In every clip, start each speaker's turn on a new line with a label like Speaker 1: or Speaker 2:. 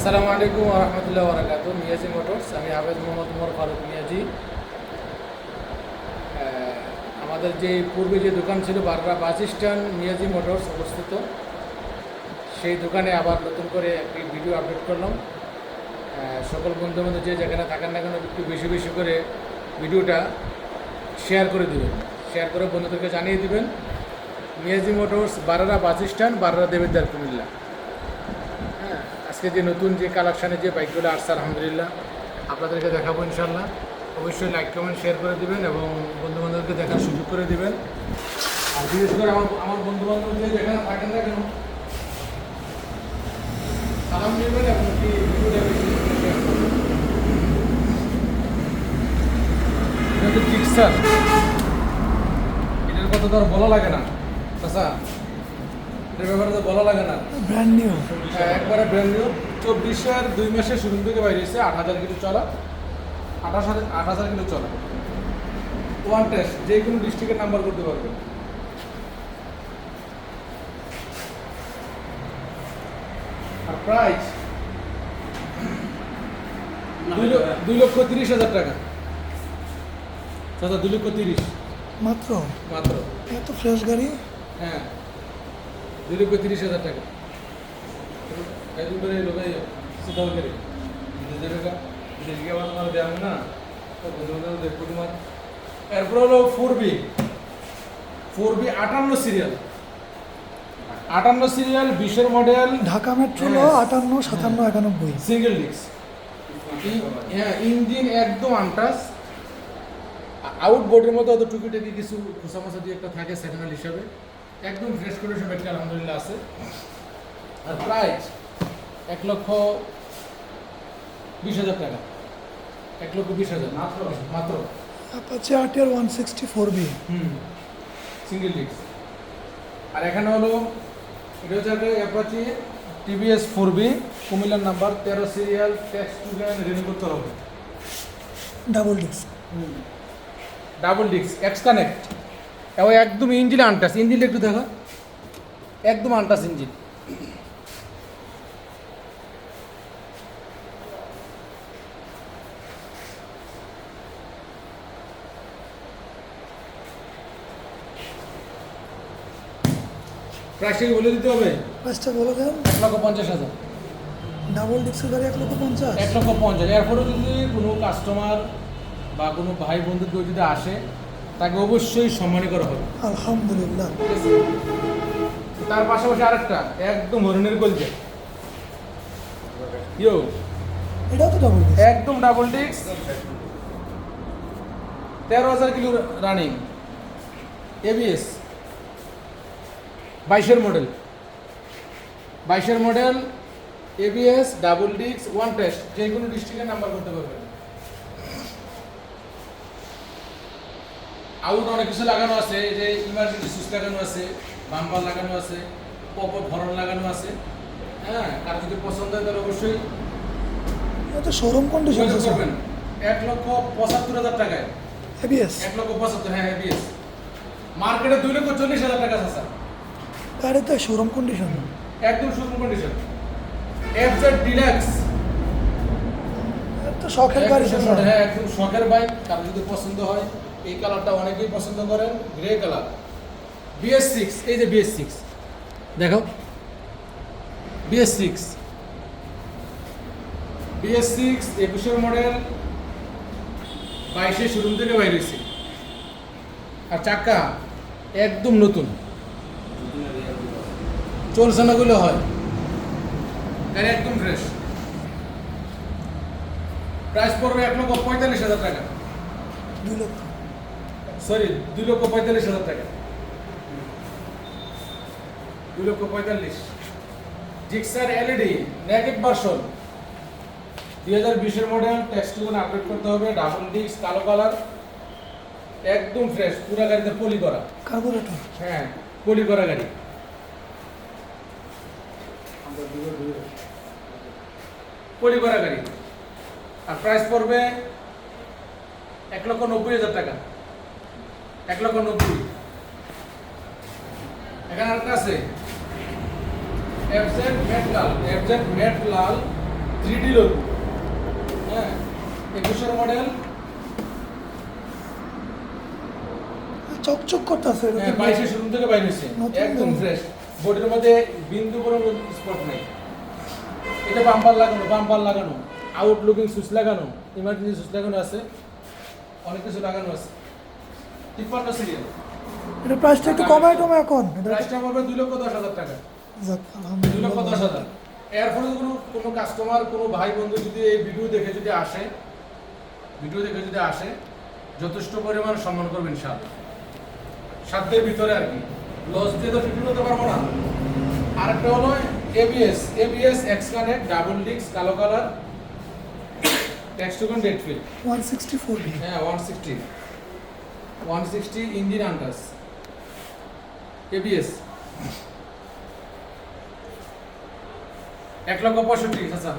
Speaker 1: আসসালামু আলাইকুম রহমতুল্লাহ বরাকাত মিয়াজি মোটরস, আমি হাফেজ মোহাম্মদ উমর ফারুক মিয়াজি। আমাদের যে পূর্বে যে দোকান ছিল বারবার বাস স্ট্যান্ড, মিয়াজি মোটরস অবস্থিত। সেই দোকানে আবার নতুন করে একটি ভিডিও আপলোড করলাম। সকল বন্ধু বান্ধব যে যেখানে থাকেন না কেন, একটু বেশি বেশি করে ভিডিওটা শেয়ার করে দিবেন। শেয়ার করে বন্ধুদেরকে জানিয়ে দিবেন, Miyaji motors Barara bus stand Barara Debidwar Cumilla আজকে যে নতুন যে কালেকশানে যে বাইকগুলো আসছে, আলহামদুলিল্লাহ। আপনাদেরকে দেখাবো ইনশাল্লাহ অবশ্যই লাইক কমেন্ট শেয়ার করে দিবেন এবং বন্ধু বান্ধবকে দেখার সুযোগ করে দিবেন। আর বিশেষ করে আমার আমার বন্ধু বান্ধব যে যেখানে থাকেন না কেন, সালাম এবং কি। এটা তো এটার কথা তো আর বলা লাগে না। চাচা এটার ব্যাপারে তো বলা লাগে না।
Speaker 2: ব্র্যান্ড নিউ
Speaker 1: হ্যাঁ, একবারে ব্র্যান্ড নিউ চব্বিশের দুই মাসের শুরু থেকে বাইরে এসেছে আট হাজার কিলো চলা। আঠাশ হাজার আট হাজার কিলো চলা। ওয়ান টেস্ট যে কোনো ডিস্ট্রিক্টের নাম্বার করতে পারবে। আর প্রাইস দুই লক্ষ তিরিশ হাজার টাকা। দাদা দুই লক্ষ তিরিশ।
Speaker 2: মাত্র?
Speaker 1: মাত্র।
Speaker 2: এত ফ্রেশ গাড়ি?
Speaker 1: হ্যাঁ। দুই লক্ষ তিরিশ হাজার টাকা। করে টাকা আবার তোমার দেওয়া না দেখব তোমার এরপর হলো ফোর বি। ফোর বি আটান্ন সিরিয়াল আটান্ন সিরিয়াল বিশের মডেল
Speaker 2: ঢাকা মেট্রো আটান্ন সাতান্ন একানব্বই।
Speaker 1: সিঙ্গেল ডিস্ক হ্যাঁ ইঞ্জিন একদম আনটাস আউটবোর্ডের মধ্যে অত টুকিটাকি কিছু খোসামোসা দিয়ে একটা থাকে সেকেন্ড হ্যান্ড হিসাবে। একদম ফ্রেশ কন্ডিশন ব্যাটারি আলহামদুলিল্লাহ আছে। আর প্রাইস এক লক্ষ বিশ হাজার টাকা। এক লক্ষ বিশ হাজার। মাত্র? মাত্র।
Speaker 2: Apache RTR one sixty four B
Speaker 1: hmm. Single disc আর এখানে হলো এটা হচ্ছে অ্যাপাচি টিভিএস ফোর বি কুমিল্লার নাম্বার তেরো সিরিয়াল ট্যাক্স টুডেন্ট রিনিউ করতে হবে।
Speaker 2: Double disc
Speaker 1: double disc X connect এবং একদম ইঞ্জিন আনটাস ইঞ্জিনটা একটু দেখো। একদম আনটাস ইঞ্জিন। প্রাইসটা বলে দিতে হবে?
Speaker 2: প্রাইসটা বলে দেন
Speaker 1: এক লক্ষ পঞ্চাশ হাজার।
Speaker 2: ডাবল ডিস্কের গাড়ি এক লক্ষ পঞ্চাশ?
Speaker 1: এক লক্ষ পঞ্চাশ। এরপরেও যদি কোনো কাস্টমার বা কোনো ভাই বন্ধু কেউ যদি আসে তাকে অবশ্যই সম্মানী করা হবে।
Speaker 2: আলহামদুলিল্লাহ।
Speaker 1: তার পাশাপাশি আরেকটা একদম হরিণের গলজে। ইয়ো
Speaker 2: এটাও তো ডাবল
Speaker 1: একদম ডাবল ডিস্ক তেরো হাজার কিলো রানিং এবিএস বাইশের মডেল বাইশের model ABS double disc one test যে কোনো ডিস্ট্রিক্টের নাম্বার করতে পারবেন। আউট অনেক কিছু লাগানো আছে যে ইমার্জেন্সি সুইচ লাগানো আছে বাম্পার লাগানো আছে পপ ভরন লাগানো আছে। হ্যাঁ কার যদি পছন্দ হয় তাহলে অবশ্যই
Speaker 2: শোরুম কন্ডিশন
Speaker 1: করবেন। এক লক্ষ পঁচাত্তর হাজার টাকায়।
Speaker 2: এবিএস
Speaker 1: এক লক্ষ পঁচাত্তর হ্যাঁ এবিএস মার্কেটে দুই লক্ষ চল্লিশ হাজার টাকা আছে স্যার।
Speaker 2: গাড়িতে শোরুম কন্ডিশন
Speaker 1: একদম সুন্দর কন্ডিশন এফজেড ডিলাক্স
Speaker 2: তো শখের গাড়ি তো
Speaker 1: হ্যাঁ একদম শখের বাইক কারও যদি পছন্দ হয়। এই কালারটা অনেকেই পছন্দ করেন গ্রে কালার। বিএস সিক্স এই যে বিএস সিক্স দেখো। বিএস সিক্স বিএস সিক্স একুশের মডেল বাইশে শোরুম থেকে বাইরে আর চাকা একদম নতুন। চলছে না গুলো হয়। গাড়ি একদম ফ্রেশ প্রাইস পড়বে এক লক্ষ পঁয়তাল্লিশ হাজার টাকা।
Speaker 2: দুই লক্ষ।
Speaker 1: সরি দুই লক্ষ পঁয়তাল্লিশ হাজার টাকা। দুই লক্ষ পঁয়তাল্লিশ। জিক্সার এলইডি নেগেটিভ ভার্সন দুই হাজার বিশের মডেল টেক্সটুকুন আপডেট করতে হবে ডাবল ডিস্ক কালো কালার একদম ফ্রেশ পুরো গাড়িতে পলি করা।
Speaker 2: কার্বোরেটর
Speaker 1: হ্যাঁ পলি করা গাড়ি। পলি করা গাড়ি। আর প্রাইস পড়বে এক লক্ষ নব্বই হাজার টাকা। এক লক্ষ নব্বই। এখানে আরেকটা আছে। এফজেড লাল এফজেড ম্যাট লাল থ্রি ডি লোগো হ্যাঁ একুশের মডেল
Speaker 2: চকচক করতেছে
Speaker 1: হ্যাঁ বাইশের শোরুম থেকে বাইরে হয়েছে। একদম। ফ্রেশ বডির মধ্যে বিন্দু কোনো স্পট নেই। এটা বাম্পার লাগানো বাম্পার লাগানো। আউটলুকিং সুইচ লাগানো ইমার্জেন্সি সুইচ লাগানো আছে। অনেক কিছু লাগানো আছে। তিপ্পান্ন সিরিয়াল।
Speaker 2: এটা প্রাইসটা একটু কমায় টমায় এখন।
Speaker 1: প্রাইসটা পড়বে দুই লক্ষ দশ হাজার টাকা। দুই লক্ষ দশ হাজার। এর ফলে কোনো কোনো কাস্টমার কোনো ভাই বন্ধু যদি এই ভিডিও দেখে যদি আসে ভিডিও দেখে যদি আসে যথেষ্ট পরিমাণ সম্মান করবেন ইনশাআল্লাহ। সাধ্যের ভিতরে আর কি। লস দিয়ে তো ফিফটি হতে পারব না। আরেকটা হলো ABS ABS X connect double ডিক্স কালো colour tax token date full
Speaker 2: 164 V
Speaker 1: হ্যাঁ one sixty one sixty engine untouched ABS এক লক্ষ পঁয়ষট্টি আচ্ছা।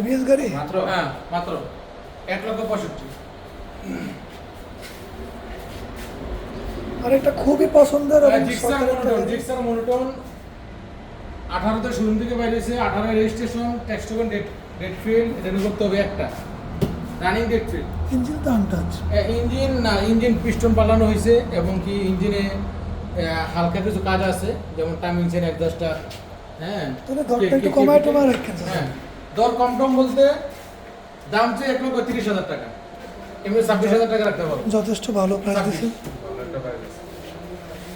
Speaker 2: এবিএস গাড়ি?
Speaker 1: মাত্র? হ্যাঁ মাত্র। এক লক্ষ পঁয়ষট্টি।
Speaker 2: আর এটা খুবই পছন্দের
Speaker 1: জিক্সার মনোটন জিক্সার মনোটন। আঠারোতে শোরুম থেকে বাইরেছে আঠারো registration tax token date date full renew করতে হবে একটা। রানিং ডেট ফিল
Speaker 2: ইঞ্জিন তো আনটাচ
Speaker 1: ইঞ্জিন না ইঞ্জিন পিস্টন পালানো হয়েছে এবং কি ইঞ্জিনে হালকা কিছু কাজ আছে যেমন টাইমিং চেন এক দশটা হ্যাঁ।
Speaker 2: তবে দরটা একটু কমায় টমায়
Speaker 1: হ্যাঁ। দর কম টম বলতে দাম চেয়ে এক লক্ষ তিরিশ হাজার টাকা। এমনি ছাব্বিশ হাজার টাকা রাখতে পারব
Speaker 2: যথেষ্ট ভালো প্রাইস দিছে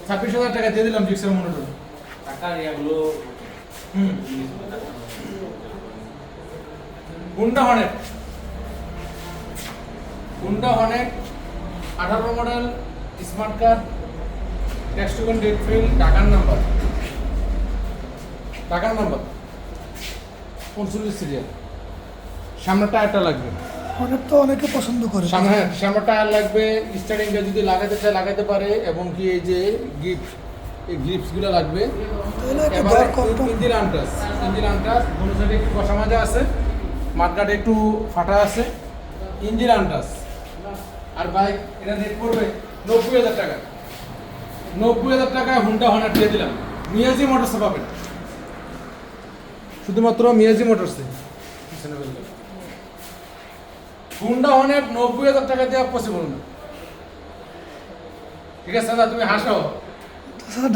Speaker 1: ছাব্বিশ হাজার টাকা দিয়ে দিলাম জিক্সের মনোটন
Speaker 3: টাকার ইয়াগুলো
Speaker 1: হুম। হুন্ডা হনেট হুন্ডা হনেট আঠারো model smart card tax token date full টাকার নাম্বার টাকার নাম্বার উনচল্লিশ সিরিয়াল সামনে টায়ারটা লাগবে।
Speaker 2: অনেক তো অনেকে পছন্দ করে।
Speaker 1: সামনে সামনে টায়ার লাগবে। স্টার্টিংটা যদি লাগাতে চায় লাগাতে পারে। এবং কি এই যে গিফট এই গিফটসগুলো লাগবে। Engine untouched engine untouched. সাইডে একটু কষা মাজা আছে। মাঠঘাটে একটু ফাটা আছে। Engine untouched. আর বাইক, এটা রেট পড়বে নব্বই হাজার টাকা। নব্বই হাজার টাকায় হুন্ডা হনার দিয়ে দিলাম। মিয়াজি মোটরসে পাবেন। শুধুমাত্র মিয়াজি মোটরসে হুন্ডা হনের নব্বই হাজার টাকা দেওয়া পসিবল না। ঠিক আছে দাদা, তুমি হাসো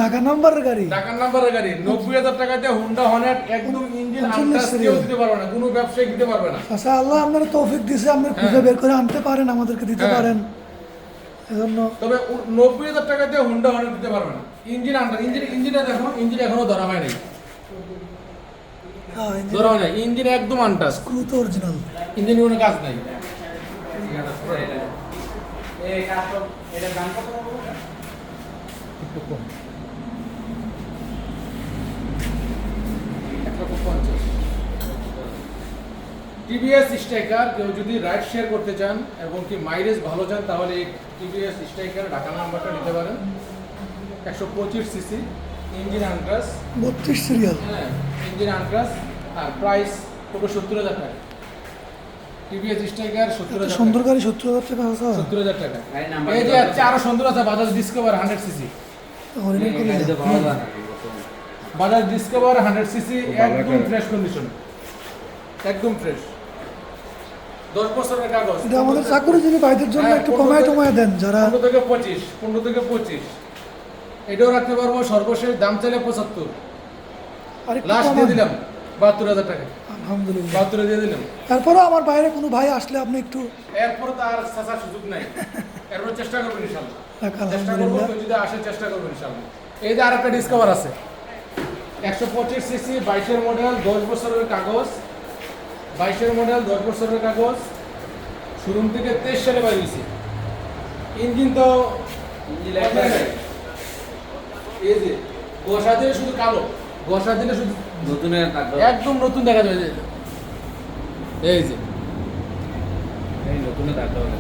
Speaker 2: ঢাকা নাম্বারের গাড়ি?
Speaker 1: নাম্বারের গাড়ি। নব্বই হাজার টাকা দিয়ে হুন্ডা হনেট একদম ইঞ্জিন
Speaker 2: পঞ্চল্লিশ
Speaker 1: কেউ দিতে পারবে না কোনো ব্যবসায়ী দিতে পারবে না।
Speaker 2: আচ্ছা আল্লাহ আপনারা তৌফিক আপনি খুঁজে
Speaker 1: হ্যাঁ।
Speaker 2: বের করে আনতে পারেন আমাদেরকে দিতে
Speaker 1: হ্যাঁ।
Speaker 2: পারেন। এজন্য
Speaker 1: তবে নব্বই হাজার টাকা দিয়ে হুন্ডা হনেট দিতে পারবে না। ইঞ্জিন আন্টাস ইঞ্জিন ইঞ্জিনটা ইঞ্জিন এখনও ধরা হয় নাই।
Speaker 2: হ্যাঁ
Speaker 1: ধরা হয় নাই। ইঞ্জিন একদম আন্টাস
Speaker 2: স্ক্রু তো অরিজিনাল
Speaker 1: ইঞ্জিন কোনো কাজ নাই।
Speaker 3: এই কাস্টম এটার দাম কত?
Speaker 1: একটু কম এক লক্ষ পঞ্চাশ টিভিএস স্ট্রাইকার কেউ যদি রাইড শেয়ার করতে চান এবং কি মাইলেজ ভালো চান তাহলে টিভিএস স্ট্রাইকার ঢাকা নাম্বারটা নিতে পারেন। একশো পঁচিশ সিসি ইঞ্জিন আন্ট্রাস
Speaker 2: বত্রিশ সিরিয়াল।
Speaker 1: হ্যাঁ ইঞ্জিন আন্ট্রাস আর প্রাইস পুরো সত্তর হাজার টাকা। টিভিএস স্ট্রাইকার সত্তর হাজার
Speaker 2: সুন্দর গাড়ি সত্তর হাজার টাকা
Speaker 1: সত্তর হাজার টাকা। এই যে আছে আরও সুন্দর আছে Bajaj Discover hundred CC. Bajaj Discover hundred CC একদম ফ্রেশ কন্ডিশন একদম ফ্রেশ। দশ বছরের কাগজ।
Speaker 2: এটা আমাদের চাকরিজীবী ভাইদের জন্য একটু কমায় টমায় দেন যারা
Speaker 1: পনেরো থেকে পঁচিশ পনেরো থেকে পঁচিশ। এটাও রাখতে পারব সর্বশেষ দাম চাইলে পঁচাত্তর। লাস্ট দিয়ে দিলাম বাহাত্তর হাজার টাকা।
Speaker 2: আলহামদুলিল্লাহ।
Speaker 1: বাহাত্তরে দিয়ে দিলাম।
Speaker 2: তারপরেও আমার বাইরে কোনো ভাই আসলে আপনি একটু
Speaker 1: এরপরে তো আর সুযোগ নাই। এরপর চেষ্টা করবেন ইনশাল্লাহ। চেষ্টা করব যদি আসে চেষ্টা করব ইনশাল্লাহ। এই যে আরেকটা ডিসকভার আছে। একশো পঁচিশ সিসি বাইশের মডেল দশ বছরের কাগজ বাইশের মডেল দশ বছরের কাগজ শোরুম থেকে তেইশ সালে বাইরেছি ইঞ্জিন তো এই যে গসা দিলে শুধু কালো গসা দিলে শুধু
Speaker 3: নতুনের কাগজ।
Speaker 1: একদম নতুন দেখা যায় যে। এই যে।
Speaker 3: এই নতুনের কাগজ।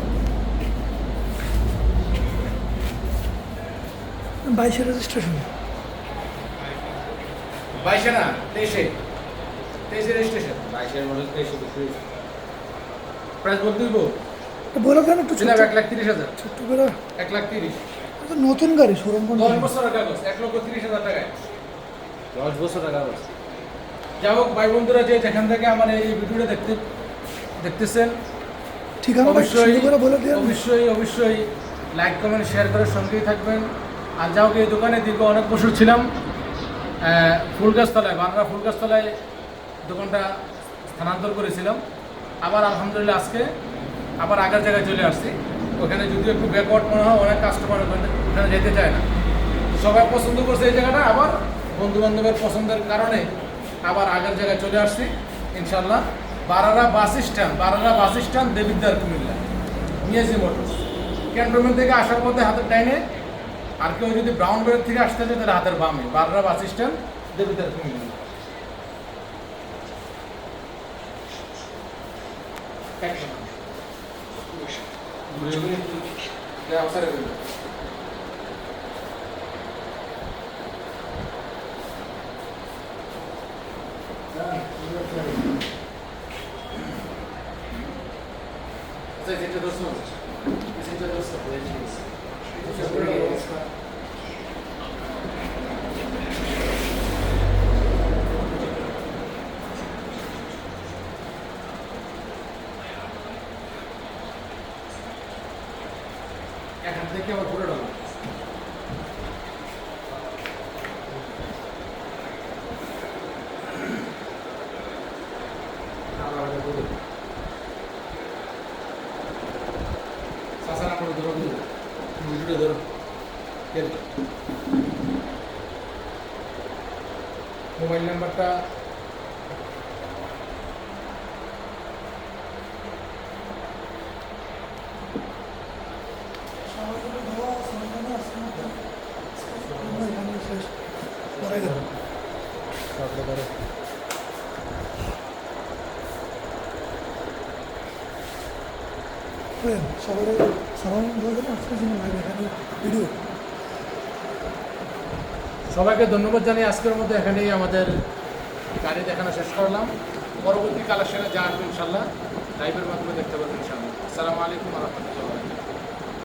Speaker 2: বাইশে রেজিস্ট্রেশন
Speaker 1: বাইশে না তেইশে। তেইশে রেজিস্ট্রেশন
Speaker 3: বাইশের মডেল তেইশে
Speaker 1: প্রাইস বলতে দিব?
Speaker 2: বলে দেন একটু ছোট
Speaker 1: এক লাখ তিরিশ হাজার।
Speaker 2: ছোট্ট করে
Speaker 1: এক লাখ তিরিশ।
Speaker 2: এটা নতুন গাড়ি শোরুম
Speaker 1: দশ বছরের কাগজ এক লক্ষ তিরিশ হাজার টাকায়।
Speaker 3: দশ বছর কাগজ।
Speaker 1: যাই হোক ভাই বন্ধুরা যে যেখান থেকে আমার এই ভিডিওটা দেখতে দেখতেছেন
Speaker 2: ঠিকানাটা
Speaker 1: অবশ্যই
Speaker 2: করে বলে দিয়ে
Speaker 1: অবশ্যই অবশ্যই লাইক কমেন্ট শেয়ার করে সঙ্গেই থাকবেন। আর যাও এই দোকানে দীর্ঘ অনেক বছর ছিলাম। ফুলগাছতলায়, বাংলা ফুলগাছতলায় দোকানটা স্থানান্তর করেছিলাম। আবার আলহামদুলিল্লাহ আজকে আবার আগের জায়গায় চলে আসছি। ওখানে যদিও একটু ব্যাকওয়ার্ড মনে হয়, অনেক কাস্টমার ওখানে ওখানে যেতে চায় না। সবাই পছন্দ করছে এই জায়গাটা, আবার বন্ধু বান্ধবের পছন্দের কারণে আবার আগের জায়গায় চলে আসছি ইনশাল্লাহ Barara bus stand, Barara bus stand Debidwar Comilla Miaji motors cantonment থেকে আসার পথে হাতের ডাইনে আর কেউ যদি ব্রাউন বেল থেকে আসতে চায় তাহলে হাতের বামে। বাররা বাস স্ট্যান্ড একদম আচ্ছা যেটা দোষ যেটা দোষ এখান থেকে আবার ঘুরে ডালো আবার আবার ঘুরে সাসারা করে ধরো ধরো ভিডিওটা ধরো এর মোবাইল নাম্বারটা
Speaker 2: এখানে শেষ
Speaker 1: ধরো
Speaker 2: সবাই আজকের জন্য লাইভ এখানে ভিডিও।
Speaker 1: সবাইকে ধন্যবাদ জানিয়ে আজকের মধ্যে এখানেই আমাদের গাড়ি দেখানো শেষ করলাম। পরবর্তী কালেকশনে যা আসবে ইনশাল্লাহ লাইভের মাধ্যমে দেখতে পাবেন ইনশাল্লাহ আসসালামু আলাইকুম রহমতুল্লাহ।